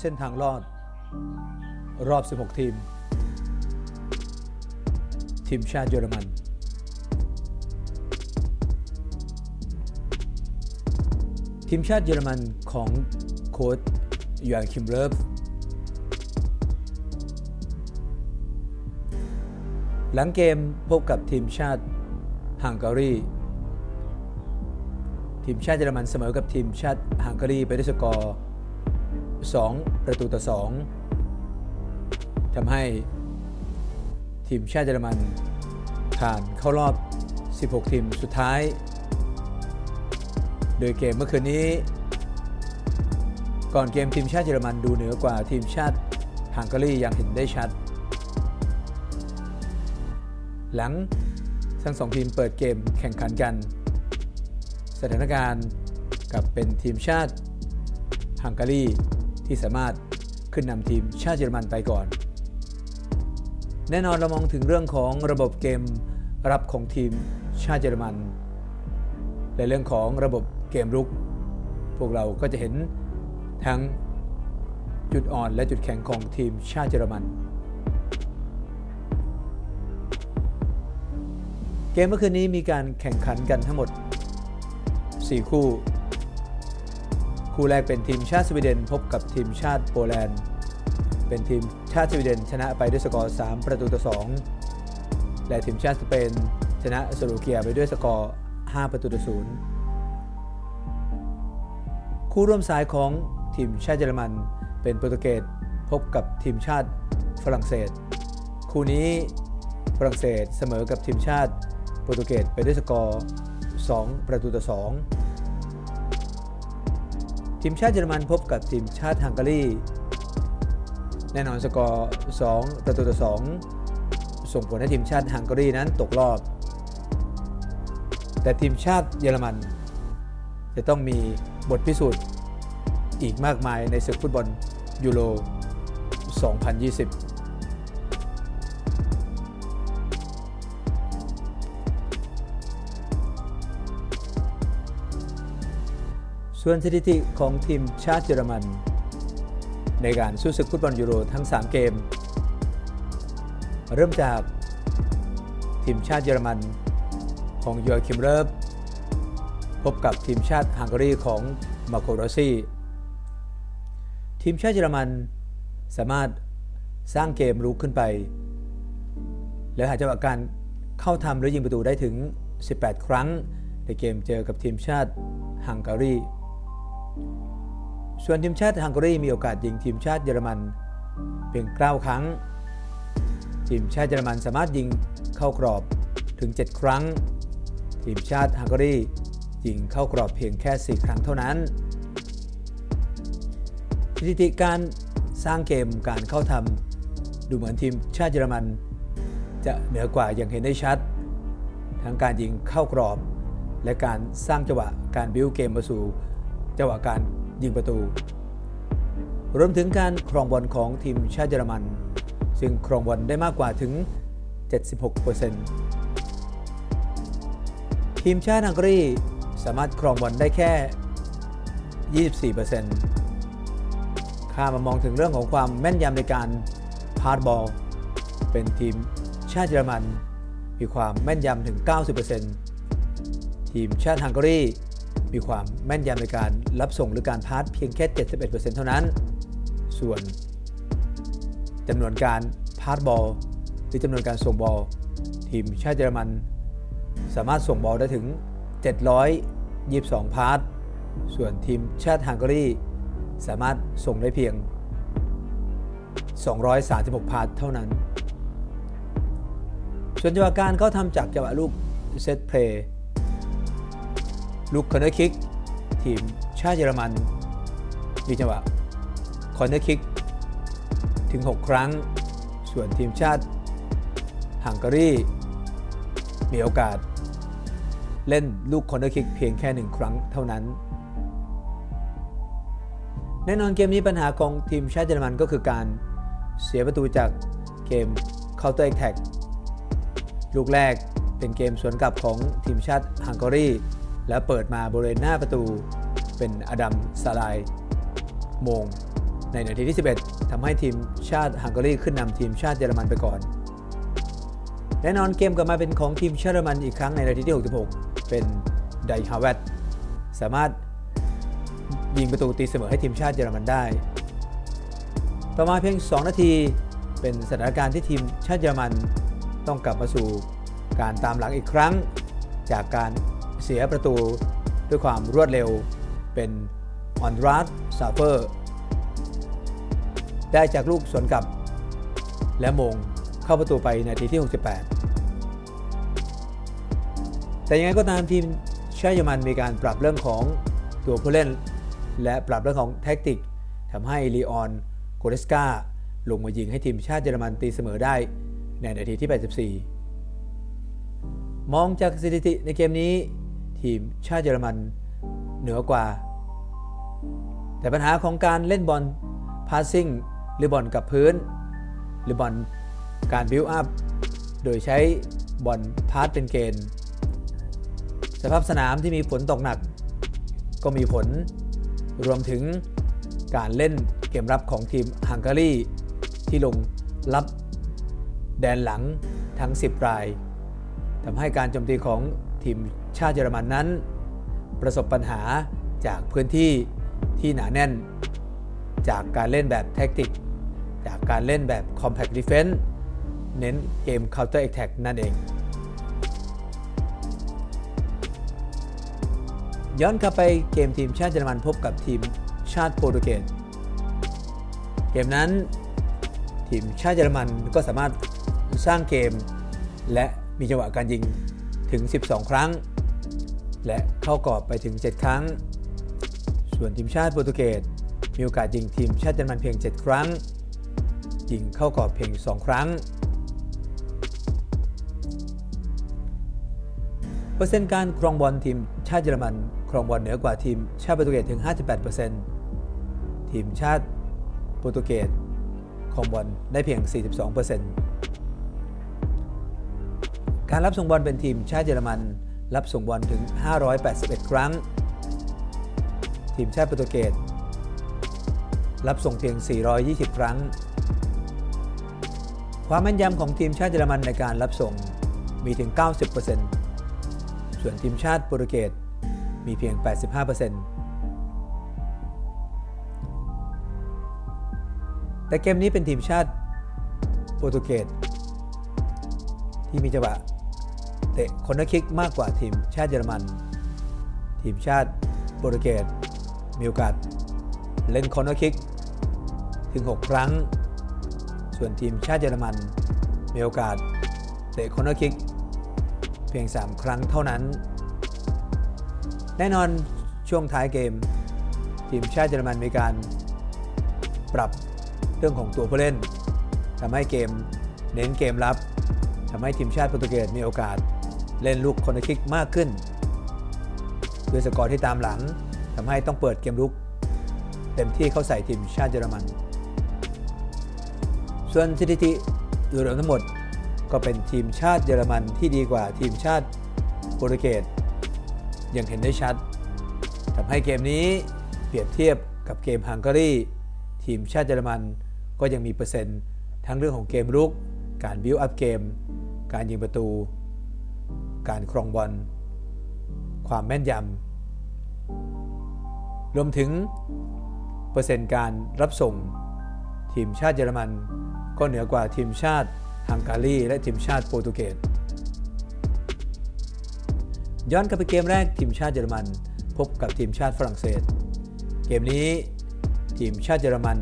เส้นทางรอด รอบ 16 ทีม ทีมชาติเยอรมัน ทีมชาติเยอรมันของโค้ชยานคิมเลิฟหลังเกมพบกับทีมชาติฮังการี ทีมชาติเยอรมันเสมอกับทีมชาติฮังการีไปด้วยสกอร์ 2 ประตูต่อ 2ทำให้ทีมชาติเยอรมันผ่านเข้ารอบ 16 ทีมสุดท้าย โดยเกมเมื่อคืนนี้ ก่อนเกมทีมชาติเยอรมันดูเหนือกว่าทีมชาติฮังการีอย่างเห็นได้ชัด หลังทั้งสองทีมเปิดเกมแข่งขันกัน สถานการณ์กับเป็นทีมชาติฮังการี ที่สามารถขึ้นนำทีมชาติเยอรมันไปก่อน แน่นอนเรามองถึงเรื่องของระบบเกมรับของทีมชาติเยอรมัน และเรื่องของระบบเกมรุก พวกเราก็จะเห็นทั้งจุดอ่อนและจุดแข็งของทีมชาติเยอรมัน เกมเมื่อคืนนี้มีการแข่งขันกันทั้งหมด 4 คู่ คู่แรกเป็นทีมชาติสวีเดนพบกับทีมชาติโปแลนด์ เป็นทีมชาติสวีเดนชนะไปด้วยสกอร์ 3 ประตูต่อ 2 และทีมชาติสเปนชนะสโลเกียไปด้วยสกอร์ 5 ประตูต่อ 0 คู่ร่วมสายของทีมชาติเยอรมัน เป็นโปรตุเกสพบกับทีมชาติฝรั่งเศส คู่นี้ฝรั่งเศสเสมอกับทีมชาติโปรตุเกสไปด้วยสกอร์ 2 ประตูต่อ 2 ทีมชาติเยอรมันพบกับทีมชาติฮังการี แน่นอนสกอร์ 2 ประตูต่อ 2 ส่งผลให้ทีมชาติฮังการีนั้นตกรอบ แต่ทีมชาติเยอรมัน จะต้องมีบทพิสูจน์อีกมากมายในศึกฟุตบอลยูโร 2020 ส่วนสถิติของทีมชาติเยอรมัน ในการสู้ศึกฟุตบอลยูโรทั้ง 3 เกม เริ่มจากทีมชาติเยอรมันของยอร์คิมเริฟพบกับทีมชาติฮังการีของมาโคโรซีทีมชาติเยอรมันสามารถสร้างเกมรุกขึ้นไป และหาจังหวะการเข้าทำหรือยิงประตูได้ถึง 18 ครั้ง ในเกมเจอกับทีมชาติฮังการี ส่วนทีมชาติฮังการีมีโอกาสยิงทีมชาติเยอรมัน เพียง 9 ครั้ง ทีมชาติเยอรมันสามารถยิงเข้ากรอบถึง 7 ครั้ง ทีมชาติฮังการียิงเข้ากรอบเพียงแค่ 4 ครั้งเท่านั้นสถิติการสร้างเกมการเข้าทำดูเหมือนทีมชาติเยอรมัน จะเหนือกว่าอย่างเห็นได้ชัด ทั้งการยิงเข้ากรอบ และการสร้างจังหวะการบิ้วเกมมาสู่ จังหวะการยิงประตู รวมถึงการครองบอลของทีมชาติเยอรมัน ซึ่งครองบอลได้มากกว่าถึง 76%ทีมชาติฮังการีสามารถครองบอลได้แค่ 24%ข้ามามองถึงเรื่องของความแม่นยำในการพาสบอล เป็นทีมชาติเยอรมัน มีความแม่นยำถึง 90%ทีมชาติฮังการี มีความแม่นยำในการรับส่งหรือการพาสเพียงแค่ 71%เท่านั้น ส่วนจำนวนการพาสบอลหรือจำนวนการส่งบอลทีมชาติเยอรมัน สามารถส่งบอลได้ถึง 722 พาสส่วนทีมชาติฮังการีสามารถส่งได้เพียง 236 พาสเท่านั้น ส่วนจังหวะการเขาทำจากจังหวะลูกเซตเพลย์ ลูกคอนเนอร์คิกทีมชาติเยอรมันมีจังหวะคอนเนอร์คิกถึง 6 ครั้ง ส่วนทีมชาติฮังการีมีโอกาส เล่นลูกคอนเนอร์คิกเพียงแค่หนึ่งครั้งเท่านั้น แน่นอนเกมนี้ปัญหาของทีมชาติเยอรมันก็คือการเสียประตูจากเกม Counter Attack ลูกแรกเป็นเกมสวนกลับของทีมชาติฮังการี และเปิดมาบริเวณหน้าประตูเป็นอดัมซาลายโมง ในนาทีที่ 11ทำให้ทีมชาติฮังการีขึ้นนำทีมชาติเยอรมันไปก่อน แน่นอนเกมกลับมาเป็นของทีมชาติเยอรมันอีกครั้งในนาทีที่ 66 เป็นไดฮาวเวตสามารถยิงประตูตีเสมอให้ทีมชาติเยอรมันได้ ต่อมาเพียง 2 นาทีเป็นสถานการณ์ที่ทีมชาติเยอรมันต้องกลับมาสู่การตามหลังอีกครั้ง จากการ เสียประตูด้วยความรวดเร็วเป็นออนราสซาเฟอร์ ได้จากลูกสวนกลับ และมงเข้าประตูไปในนาทีที่ 68 แต่ยังไงก็ตามทีมชาติเยอรมันมีการปรับเรื่องของตัวผู้เล่น และปรับเรื่องของแท็กติกทำให้ลีออนโกเรสกาลงมายิงให้ทีมชาติเยอรมันตีเสมอได้ในนาทีที่ 84 มองจากสถิติในเกมนี้ ทีมชาติเยอรมันเหนือกว่า แต่ปัญหาของการเล่นบอลพาสซิ่งหรือบอลกับพื้น หรือบอลการบิวอัพโดยใช้บอลพาสเป็นเกณฑ์สภาพสนามที่มีฝนตกหนัก ก็มีผลรวมถึงการเล่นเกมรับของทีมฮังการีที่ลงรับแดนหลังทั้ง 10 รายทำให้การโจมตีของทีม ชาติเยอรมันนั้น ประสบปัญหาจากพื้นที่ที่หนาแน่น จากการเล่นแบบแท็กติก จากการเล่นแบบ Compact Defense เน้นเกม Counter Attack นั่นเอง ย้อนกลับไปเกมทีมชาติเยอรมันพบกับทีมชาติโปรตุเกสเกมนั้นทีมชาติเยอรมันก็สามารถสร้างเกม และมีจังหวะการยิงถึง 12 ครั้ง และเข้ากรอบไปถึง 7 ครั้ง ส่วนทีมชาติโปรตุเกสมีโอกาสยิงทีมชาติเยอรมันเพียง 7 ครั้ง ยิงเข้ากรอบเพียง 2 ครั้ง เปอร์เซ็นต์การครองบอลทีมชาติเยอรมันครองบอลเหนือกว่าทีมชาติโปรตุเกสถึง 58%ทีมชาติโปรตุเกสครองบอลได้เพียง 42%การรับส่งบอลเป็นทีมชาติเยอรมัน รับส่งบอลถึง 581 ครั้ง ทีมชาติโปรตุเกสรับส่งเพียง 420 ครั้ง ความแม่นยำของทีมชาติเยอรมันในการรับส่งมีถึง 90%ส่วนทีมชาติโปรตุเกสมีเพียง 85%แต่เกมนี้เป็นทีมชาติโปรตุเกสที่มีจังหวะ เตะคอนเนอร์คิกมากกว่าทีมชาติเยอรมัน ทีมชาติโปรตุเกสมีโอกาสเล่นคอนเนอร์คิกถึง 6 ครั้ง ส่วนทีมชาติเยอรมันมีโอกาสเตะคอนเนอร์คิกเพียง 3 ครั้งเท่านั้น แน่นอนช่วงท้ายเกม ทีมชาติเยอรมันมีการปรับเรื่องของตัวผู้เล่นทำให้เกมเน้นเกมรับทำให้ทีมชาติโปรตุเกสมีโอกาส เล่นลูกคอนเนอร์คิกมากขึ้น ด้วยสกอร์ที่ตามหลังทำให้ต้องเปิดเกมรุก เต็มที่เข้าใส่ทีมชาติเยอรมัน ส่วนสถิติโดยรวมทั้งหมดก็เป็นทีมชาติเยอรมันที่ดีกว่าทีมชาติโปรตุเกสอย่างเห็นได้ชัดทำให้เกมนี้เปรียบเทียบกับเกมฮังการีทีมชาติเยอรมันก็ยังมีเปอร์เซ็นต์ ทั้งเรื่องของเกมรุก การบิวอัพเกม การยิงประตู การครองบอลความแม่นยำรวมถึง เปอร์เซ็นต์การรับส่ง ทีมชาติเยอรมัน ก็เหนือกว่าทีมชาติฮังการีและทีมชาติโปรตุเกสย้อนกลับไปเกมแรกทีมชาติเยอรมันพบกับทีมชาติฝรั่งเศส เกมนี้ทีมชาติเยอรมัน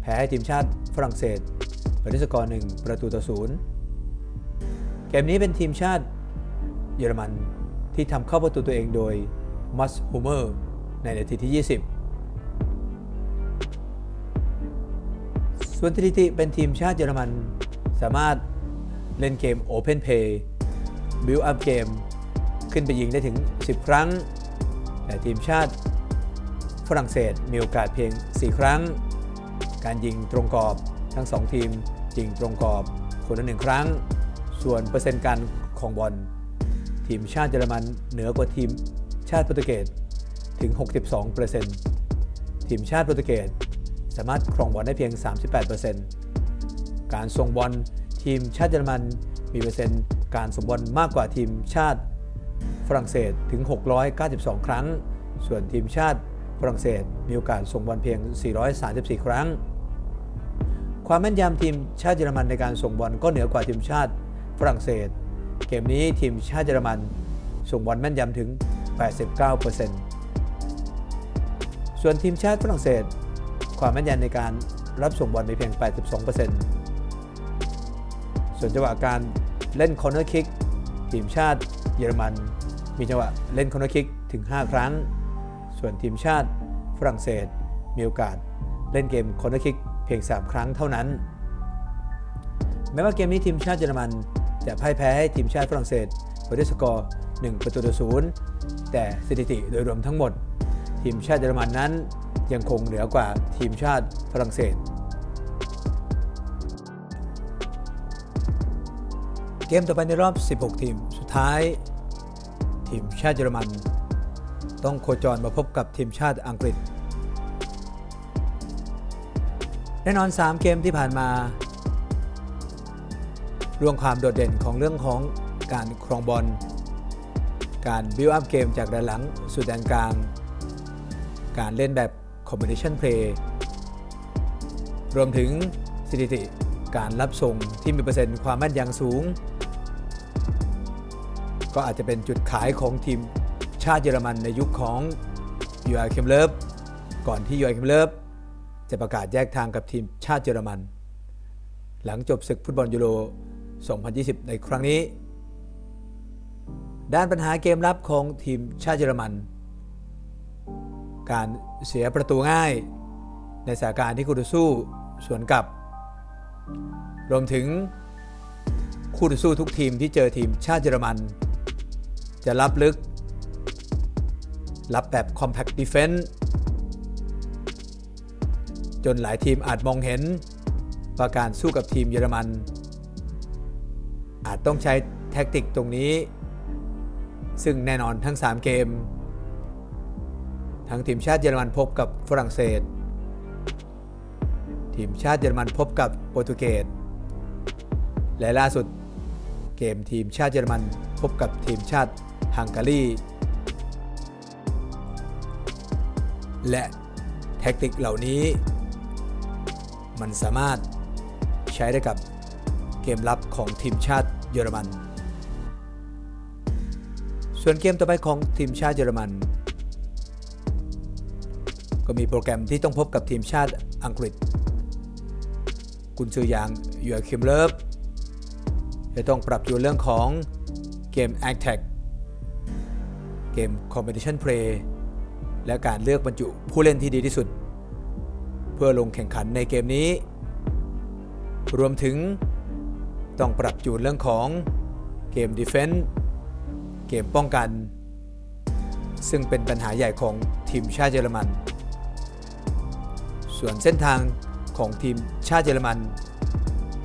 แพ้ให้ทีมชาติฝรั่งเศสไปด้วยสกอร์หนึ่งประตูต่อศูนย์เกมนี้เป็นทีมชาติ เยอรมันที่ทำเข้าประตูตัวเองโดยมัสฮูเมอร์ในนาทีที่ 20 ส่วนสถิติเป็นทีมชาติเยอรมันสามารถเล่นเกม Open Play Build Up เกมขึ้นไปยิงได้ถึง 10 ครั้ง แต่ทีมชาติฝรั่งเศสมีโอกาสเพียง 4 ครั้ง การยิงตรงกรอบทั้ง 2 ทีมยิงตรงกรอบคนละหนึ่งครั้ง ส่วนเปอร์เซ็นต์การของบอล ทีมชาติเยอรมันเหนือกว่าทีมชาติโปรตุเกสถึง 62%ทีมชาติโปรตุเกสสามารถครองบอลได้เพียง 38%การส่งบอลทีมชาติเยอรมันมีเปอร์เซ็นต์การส่งบอลมากกว่าทีมชาติฝรั่งเศสถึง 692 ครั้ง ส่วนทีมชาติฝรั่งเศสมีโอกาสส่งบอลเพียง 434 ครั้ง ความแม่นยำทีมชาติเยอรมันในการส่งบอลก็เหนือกว่าทีมชาติฝรั่งเศส เกมนี้ทีมชาติเยอรมันส่งบอลแม่นยำถึง 89%ส่วนทีมชาติฝรั่งเศส ความแม่นยำในการรับส่งบอลมีเพียง 82%ส่วนจังหวะการเล่นคอร์เนอร์คิกทีมชาติเยอรมัน มีจังหวะเล่นคอร์เนอร์คิกถึง 5 ครั้ง ส่วนทีมชาติฝรั่งเศสมีโอกาสเล่นเกมคอร์เนอร์คิกเพียง 3 ครั้งเท่านั้น แม้ว่าเกมนี้ทีมชาติเยอรมัน จะพ่ายแพ้ให้ทีมชาติฝรั่งเศสไปด้วยสกอร์ 1 ประตูต่อศูนย์แต่สถิติโดยรวมทั้งหมด ทีมชาติเยอรมันนั้นยังคงเหนือกว่าทีมชาติฝรั่งเศส เกมต่อไปในรอบ 16 ทีมสุดท้าย ทีมชาติเยอรมัน ต้องโคจรมาพบกับทีมชาติอังกฤษ แน่นอน 3 เกมที่ผ่านมา ร่วงความโดดเด่นของเรื่องของการครองบอล การบิวอัพเกมจากด้านหลังสู่แดนกลาง การเล่นแบบคอมบิเนชันเพลย์รวมถึงสถิติการรับส่งที่มีเปอร์เซ็นต์ความแม่นยำสูง ก็อาจจะเป็นจุดขายของทีมชาติเยอรมันในยุคของยูอาเคมเลิฟก่อนที่ยูอาเคมเลิฟจะประกาศแยกทางกับทีมชาติเยอรมัน หลังจบศึกฟุตบอลยูโร 2020 ในครั้งนี้ ด้านปัญหาเกมรับของทีมชาติเยอรมัน การเสียประตูง่าย ในสถานการณ์ที่คู่ต่อสู้สวนกลับ รวมถึงคู่ต่อสู้ทุกทีมที่เจอทีมชาติเยอรมัน จะรับลึก รับแบบ Compact Defense จนหลายทีมอาจมองเห็นว่าการสู้กับทีมเยอรมัน จต้องใช้แท็กติกตรงนี้ ซึ่งแน่นอนทั้ง 3 เกม ทั้งทีมชาติเยอรมันพบกับฝรั่งเศส ทีมชาติเยอรมันพบกับโปรตุเกสและล่าสุดเกมทีมชาติเยอรมันพบกับทีมชาติฮังการีและแท็กติกเหล่านี้ มันสามารถใช้ได้กับ เกมรับของทีมชาติเยอรมัน ส่วนเกมต่อไปของทีมชาติเยอรมัน ก็มีโปรแกรมที่ต้องพบกับทีมชาติอังกฤษกุนซืออย่างยูอาคิมเลิฟจะต้องปรับจูนเรื่องของเกม a c t a c เกม Competition Play และการเลือกบรรจุผู้เล่นที่ดีที่สุด เพื่อลงแข่งขันในเกมนี้ รวมถึง ต้องปรับจูนเรื่องของเกม Defense เกมป้องกัน ซึ่งเป็นปัญหาใหญ่ของทีมชาติเยอรมัน ส่วนเส้นทางของทีมชาติเยอรมัน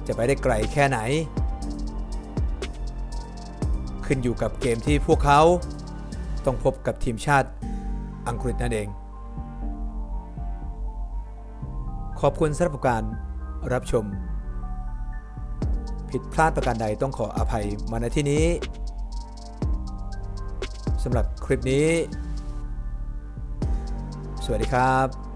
จะไปได้ไกลแค่ไหน ขึ้นอยู่กับเกมที่พวกเขาต้องพบกับทีมชาติอังกฤษนั่นเอง ขอบคุณสำหรับการรับชม ผิดพลาดประการใดต้องขออภัยมาณที่นี้สำหรับคลิปนี้ สวัสดีครับ